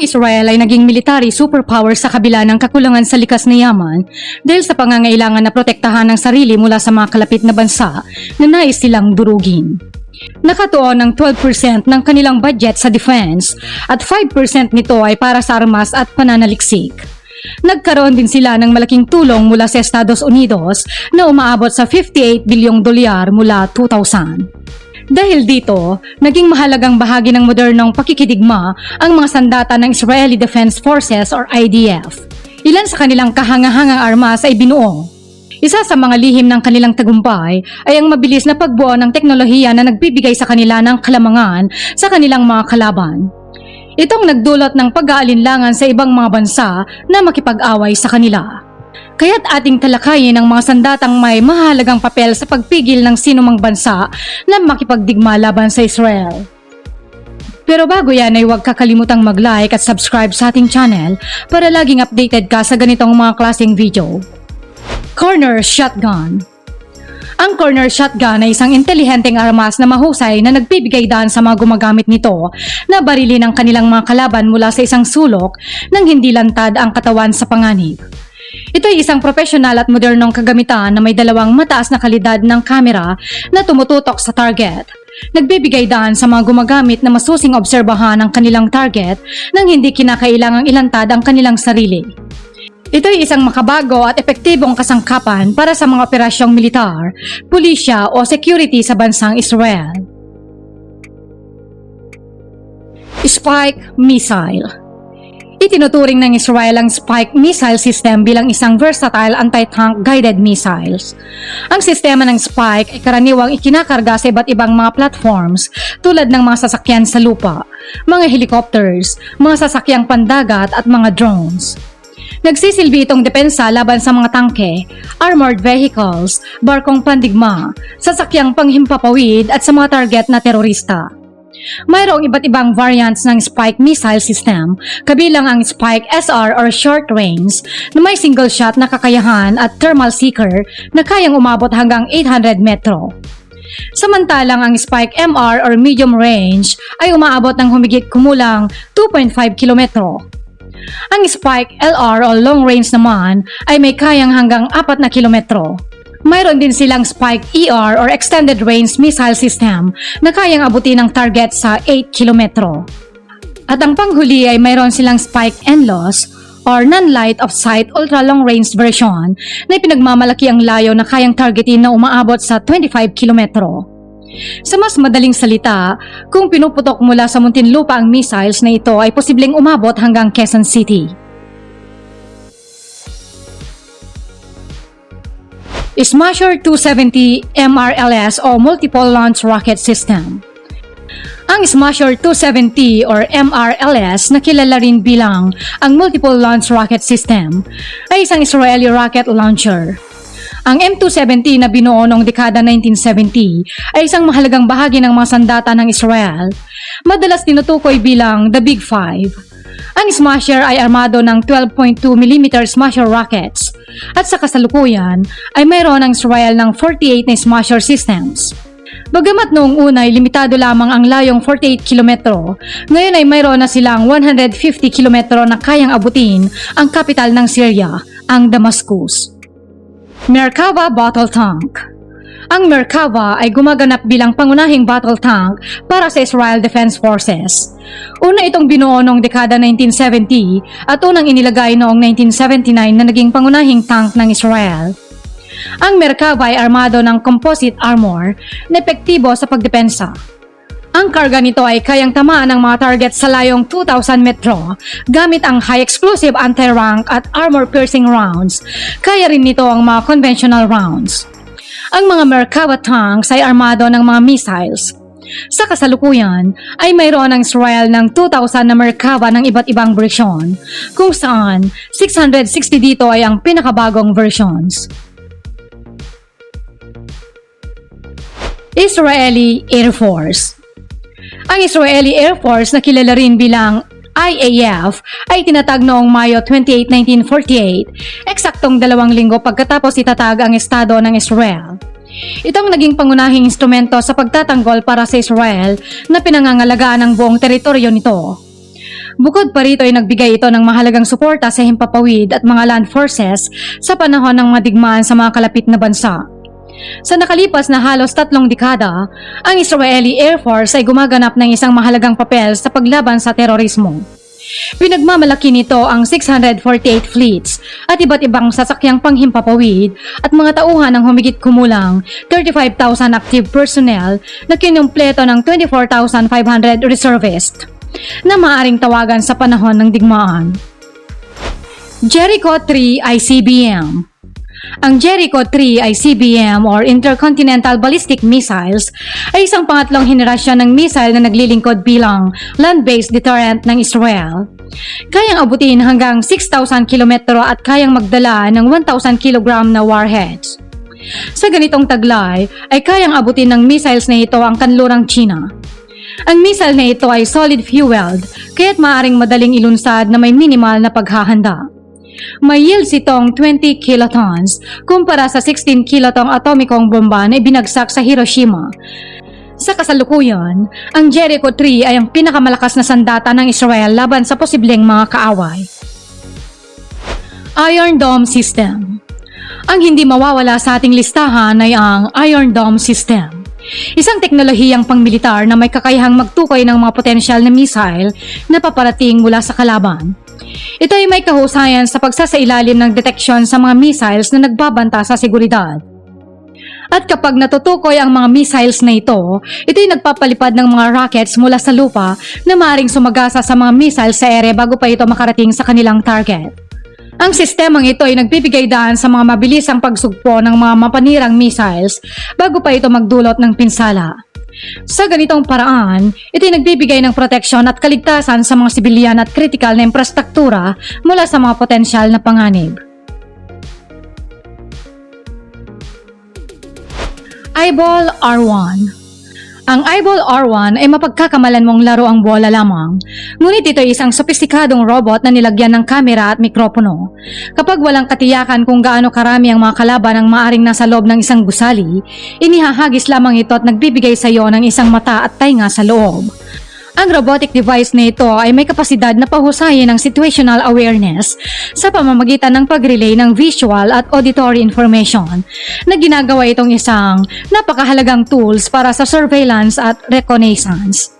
Israel ay naging military superpower sa kabila ng kakulangan sa likas na yaman dahil sa pangangailangan na protektahan ng sarili mula sa mga kalapit na bansa na nais silang durugin. Nakatuon ng 12% ng kanilang budget sa defense at 5% nito ay para sa armas at pananaliksik. Nagkaroon din sila ng malaking tulong mula sa Estados Unidos na umaabot sa 58 bilyong dolyar mula 2000. Dahil dito, naging mahalagang bahagi ng modernong pakikidigma ang mga sandata ng Israeli Defense Forces or IDF. Ilan sa kanilang kahangahangang armas ay binuo. Isa sa mga lihim ng kanilang tagumpay ay ang mabilis na pagbuo ng teknolohiya na nagbibigay sa kanila ng kalamangan sa kanilang mga kalaban. Itong nagdulot ng pag-aalinlangan sa ibang mga bansa na makipag-away sa kanila. Kaya't ating talakayin ang mga sandatang may mahalagang papel sa pagpigil ng sinumang bansa na makipagdigma laban sa Israel. Pero bago yan ay huwag kakalimutang mag-like at subscribe sa ating channel para laging updated ka sa ganitong mga klaseng video. Corner Shotgun ang corner shotgun ay isang intelihenteng armas na mahusay na nagbibigay daan sa mga gumagamit nito na barili ng kanilang mga kalaban mula sa isang sulok nang hindi lantad ang katawan sa panganib. Ito ay isang profesional at modernong kagamitan na may dalawang mataas na kalidad ng kamera na tumututok sa target. Nagbibigay daan sa mga gumagamit na masusing obserbahan ang kanilang target nang hindi kinakailangang ilantad ang kanilang sarili. Ito ay isang makabago at epektibong kasangkapan para sa mga operasyong militar, pulisya o security sa bansang Israel. Spike Missile Itinuturing ng Israel ang Spike missile system bilang isang versatile anti-tank guided missiles. Ang sistema ng Spike ay karaniwang ikinakarga sa iba't ibang mga platforms tulad ng mga sasakyan sa lupa, mga helicopters, mga sasakyang pandagat at mga drones. Nagsisilbi itong depensa laban sa mga tangke, armored vehicles, barkong pandigma, sasakyang panghimpapawid at sa mga target na terorista. Mayroong iba't ibang variants ng Spike missile system, kabilang ang Spike SR or short range na may single shot na kakayahan at thermal seeker na kayang umabot hanggang 800 metro. Samantalang ang Spike MR or medium range ay umaabot ng humigit kumulang 2.5 kilometro. Ang Spike LR o long range naman ay may kayang hanggang 4 na kilometro. Mayroon din silang Spike ER or Extended Range Missile System na kayang abutin ng target sa 8 kilometro. At ang panghuli ay mayroon silang Spike NLOS or Non-Light of Sight Ultra Long Range version na ipinagmamalaki ang layo na kayang targetin na umaabot sa 25 kilometro. Sa mas madaling salita, kung pinuputok mula sa Muntinlupa ang missiles na ito ay posibleng umabot hanggang Quezon City. Smasher 270 MRLS o Multiple Launch Rocket System ang Smasher 270 or MRLS na kilala rin bilang ang Multiple Launch Rocket System ay isang Israeli rocket launcher. Ang M270 na binuo noong dekada 1970 ay isang mahalagang bahagi ng mga sandata ng Israel. Madalas tinutukoy bilang the Big Five. Ang Smasher ay armado ng 12.2mm Smasher rockets at sa kasalukuyan ay mayroon ang Israel ng 48 na Smasher systems. Bagamat noong una ay limitado lamang ang layong 48 kilometro, ngayon ay mayroon na silang 150 kilometro na kayang abutin ang kapital ng Syria, ang Damascus. Merkava Battle Tank Ang Merkava ay gumaganap bilang pangunahing battle tank para sa Israel Defense Forces. Una itong binuo noong dekada 1970 at unang inilagay noong 1979 na naging pangunahing tank ng Israel. Ang Merkava ay armado ng composite armor na epektibo sa pagdepensa. Ang karga nito ay kayang tamaan ng mga target sa layong 2,000 metro gamit ang high explosive anti-rank at armor-piercing rounds. Kaya rin nito ang mga conventional rounds. Ang mga Merkava tanks ay armado ng mga missiles. Sa kasalukuyan ay mayroon ang Israel ng 2,000 na Merkava ng iba't ibang version, kung saan 660 dito ay ang pinakabagong versions. Israeli Air Force Ang Israeli Air Force na kilala rin bilang IAF ay tinatag noong Mayo 28, 1948, eksaktong dalawang linggo pagkatapos itatag ang Estado ng Israel. Itong naging pangunahing instrumento sa pagtatanggol para sa Israel na pinangangalagaan ang buong teritoryo nito. Bukod pa rito ay nagbigay ito ng mahalagang suporta sa himpapawid at mga land forces sa panahon ng mga digmaan sa mga kalapit na bansa. Sa nakalipas na halos tatlong dekada, ang Israeli Air Force ay gumaganap ng isang mahalagang papel sa paglaban sa terorismo. Pinagmamalaki nito ang 648 fleets at iba't ibang sasakyang panghimpapawid at mga tauhan ng humigit kumulang 35,000 active personnel na kinumpleto ng 24,500 reservist na maaring tawagan sa panahon ng digmaan. Jericho 3 ICBM ang Jericho 3 ICBM or Intercontinental Ballistic Missiles ay isang pangatlong henerasyon ng missile na naglilingkod bilang land-based deterrent ng Israel. Kayang abutin hanggang 6,000 kilometro at kayang magdala ng 1,000 kilogram na warheads. Sa ganitong taglay ay kayang abutin ng missiles na ito ang kanlurang China. Ang missile na ito ay solid fueled, kaya't maaring madaling ilunsad na may minimal na paghahanda. May yields itong 20 kilotons kumpara sa 16 kilotong atomikong bomba na ibinagsak sa Hiroshima. Sa kasalukuyan, ang Jericho 3 ay ang pinakamalakas na sandata ng Israel laban sa posibleng mga kaaway. Iron Dome System Ang hindi mawawala sa ating listahan ay ang Iron Dome System. Isang teknolohiyang pangmilitar na may kakayahang magtukoy ng mga potensyal na missile na paparating mula sa kalaban. Ito ay may kahusayan sa pagsasailalim ng deteksyon sa mga missiles na nagbabanta sa seguridad. At kapag natutukoy ang mga missiles na ito, ito ay nagpapalipad ng mga rockets mula sa lupa na maaaring sumagasa sa mga missiles sa ere bago pa ito makarating sa kanilang target. Ang sistemang ito ay nagbibigay daan sa mga mabilisang pagsugpo ng mga mapanirang missiles bago pa ito magdulot ng pinsala. Sa ganitong paraan, ito ay nagbibigay ng proteksyon at kaligtasan sa mga sibilyan at kritikal na infrastruktura mula sa mga potensyal na panganib. Eyeball R1 Ang Eyeball R1 ay mapagkakamalan mong laro ang bola lamang, ngunit ito ay isang sopistikadong robot na nilagyan ng kamera at mikropono. Kapag walang katiyakan kung gaano karami ang mga kalaban ang maaring nasa loob ng isang gusali, inihahagis lamang ito at nagbibigay sa iyo ng isang mata at tainga sa loob. Ang robotic device na ito ay may kapasidad na pahusayin ng situational awareness sa pamamagitan ng pag-relay ng visual at auditory information na ginagawa itong isang napakahalagang tools para sa surveillance at reconnaissance.